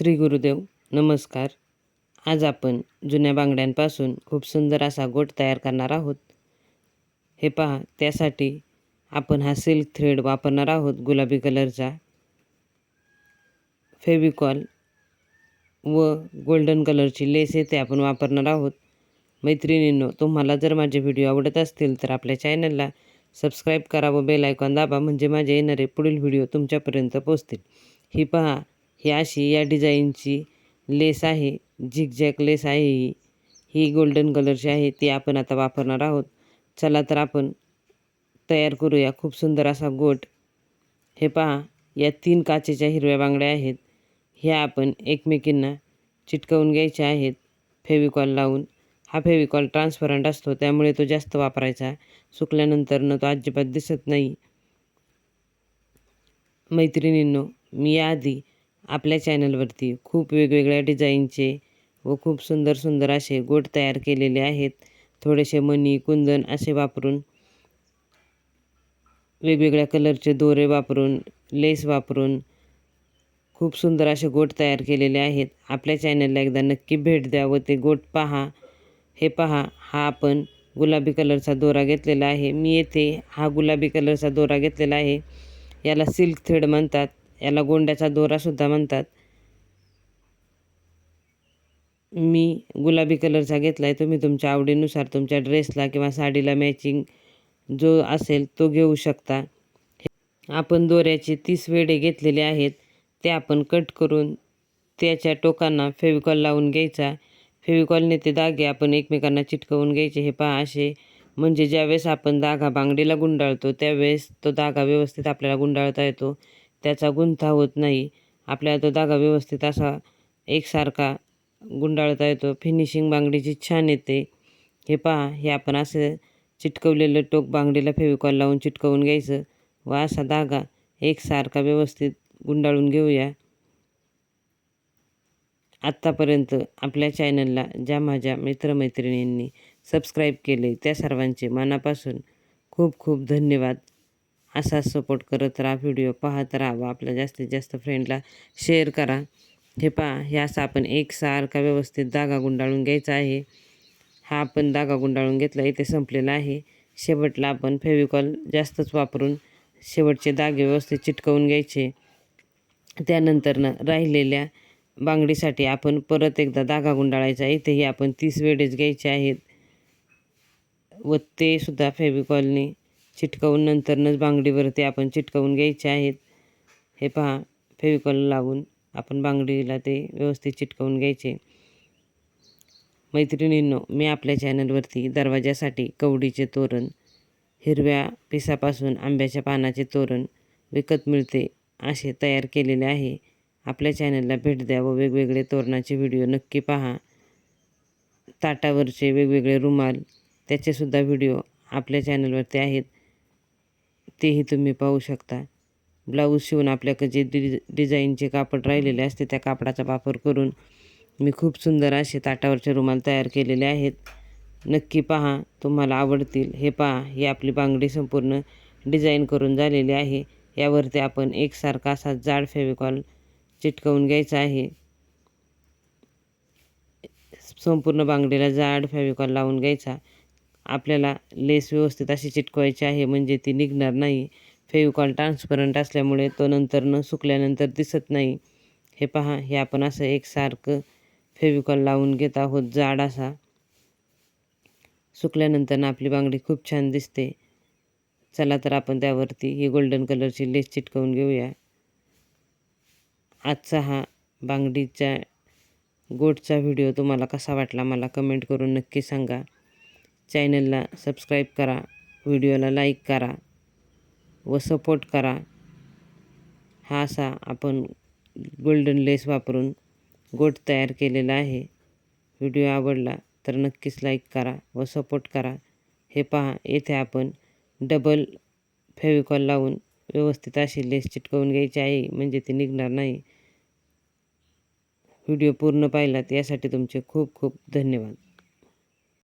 श्री गुरुदेव नमस्कार. आज आपण जुन्या बांगड्यांपासून खूप सुंदर असा गोट तयार करणार आहोत. हे पहा त्यासाठी आपण हा सिल्क थ्रेड वापरणार आहोत गुलाबी कलरचा. फेविकॉल व गोल्डन कलरची लेस येथे आपण वापरणार आहोत. मैत्रिणींनो तुम्हाला जर माझे व्हिडिओ आवडत असतील तर आपल्या चॅनलला सबस्क्राईब करा व बेल आयकॉन दाबा म्हणजे माझे येणारे पुढील व्हिडिओ तुमच्यापर्यंत पोहोचतील. ही पहा ही अशी या डिझाईनची लेस आहे झिकझॅक लेस आहे ही. ही गोल्डन कलरची आहे ती आपण आता वापरणार आहोत. चला तर आपण तयार करूया खूप सुंदर असा गोट. हे पहा या तीन काचेच्या हिरव्या बांगड्या आहेत. ह्या आपण एकमेकींना चिटकवून घ्यायच्या आहेत फेविकॉल लावून. हा फेविकॉल ट्रान्सपरंट असतो त्यामुळे तो जास्त वापरायचा. सुकल्यानंतरनं तो अजिबात दिसत नाही. मैत्रिणींनो मी याआधी आपल्या चॅनलवरती खूप वेगवेगळ्या डिझाईनचे व खूप सुंदर सुंदर असे गोट तयार केलेले आहेत. थोडेसे मणी कुंदन असे वापरून वेगवेगळ्या कलरचे दोरे वापरून लेस वापरून खूप सुंदर असे गोट तयार केलेले आहेत. आपल्या चॅनलला एकदा नक्की भेट द्या व ते गोट पहा. हे पहा हा आपण गुलाबी कलरचा दोरा घेतलेला आहे. मी येथे हा गुलाबी कलरचा दोरा घेतलेला आहे. याला सिल्क थ्रेड म्हणतात. याला गोंड्याचा दोरासुद्धा म्हणतात. मी गुलाबी कलरचा घेतला आहे तुम्ही तुमच्या आवडीनुसार तुमच्या ड्रेसला किंवा साडीला मॅचिंग जो असेल तो घेऊ शकता. आपण दोऱ्याचे तीस वेडे घेतलेले आहेत ते आपण कट करून त्याच्या टोकांना फेविकॉल लावून घ्यायचा. फेविकॉलने ते धागे आपण एकमेकांना चिटकवून घ्यायचे हे पहा असे. म्हणजे ज्यावेळेस आपण दागा बांगडीला गुंडाळतो त्यावेळेस तो धागा व्यवस्थित आपल्याला गुंडाळता येतो. त्याचा गुंथा होत नाही. आपल्याला तो दागा व्यवस्थित असा एकसारखा गुंडाळता येतो. फिनिशिंग बांगडीची छान येते. हे पहा हे आपण असं चिटकवलेलं टोक बांगडीला फेविकॉल लावून चिटकवून घ्यायचं व असा दागा एकसारखा व्यवस्थित गुंडाळून घेऊया. आत्तापर्यंत आपल्या चॅनलला ज्या माझ्या मित्रमैत्रिणींनी सबस्क्राईब केले त्या सर्वांचे मनापासून खूप खूप धन्यवाद. असा सपोर्ट करत राहा. व्हिडिओ पाहत राहा. व आपल्या जास्तीत जास्त फ्रेंडला शेअर करा. हे पहा हे असा आपण एकसारखा व्यवस्थित धागा गुंडाळून घ्यायचा आहे. हा आपण धागा गुंडाळून घेतला इथे संपलेला आहे. शेवटला आपण फेविकॉल जास्तच वापरून शेवटचे धागे व्यवस्थित चिटकवून घ्यायचे. त्यानंतरनं राहिलेल्या बांगडीसाठी आपण परत एकदा धागा गुंडाळायचा. इथेही आपण तीस वेळेस घ्यायचे आहेत. व ते सुद्धा फेविकॉलने चिटकवून नंतरनंच बांगडीवरती आपण चिटकवून घ्यायचे आहेत. हे पहा फेविकॉल लावून आपण बांगडीला ते व्यवस्थित चिटकवून घ्यायचे. मैत्रिणींनो मी आपल्या चॅनलवरती दरवाजासाठी कवडीचे तोरण हिरव्या पिसापासून आंब्याच्या पानाचे तोरण विकत मिळते असे तयार केलेले आहे. आपल्या चॅनलला भेट द्या व वेगवेगळे तोरणाचे व्हिडिओ नक्की पहा. ताटावरचे वेगवेगळे रुमाल त्याचेसुद्धा व्हिडिओ आपल्या चॅनलवरती आहेत. तेही तुम्ही पाहू शकता. ब्लाऊज शिवून आपल्याकडे जे डि डिझाईनचे कापड राहिलेले असते त्या कापडाचा वापर करून मी खूप सुंदर असे ताटावरचे रुमाल तयार केलेले आहेत. नक्की पहा तुम्हाला आवडतील. हे पहा ही आपली बांगडी संपूर्ण डिझाईन करून झालेली आहे. यावरती आपण एकसारखा असा जाड फेविकॉल चिटकवून घ्यायचा आहे. संपूर्ण बांगडीला जाड फेविकॉल लावून घ्यायचा. आपल्याला लेस व्यवस्थित अशी चिटकवायची आहे म्हणजे ती निघणार नाही. फेविकॉल ट्रान्सपरंट असल्यामुळे तो नंतर न सुकल्यानंतर दिसत नाही. हे पहा हे आपण असं एकसारखं फेविकॉल लावून घेत आहोत जाड असा. सुकल्यानंतर आपली बांगडी खूप छान दिसते. चला तर आपण त्यावरती ही गोल्डन कलरची लेस चिटकवून घेऊया. आजचा हा बांगडीच्या गोटचा व्हिडिओ तुम्हाला कसा वाटला मला कमेंट करून नक्की सांगा. चॅनलला सबस्क्राईब करा व्हिडिओला लाईक करा व सपोर्ट करा. हा असा आपण गोल्डन लेस वापरून गोट तयार केलेला आहे. व्हिडिओ आवडला तर नक्कीच लाईक करा व सपोर्ट करा. हे पहा येथे आपण डबल फेविकॉल लावून व्यवस्थित अशी लेस चिटकवून घ्यायची आहे म्हणजे ती निघणार नाही. व्हिडिओ पूर्ण पाहिलात यासाठी तुमचे खूप खूप धन्यवाद.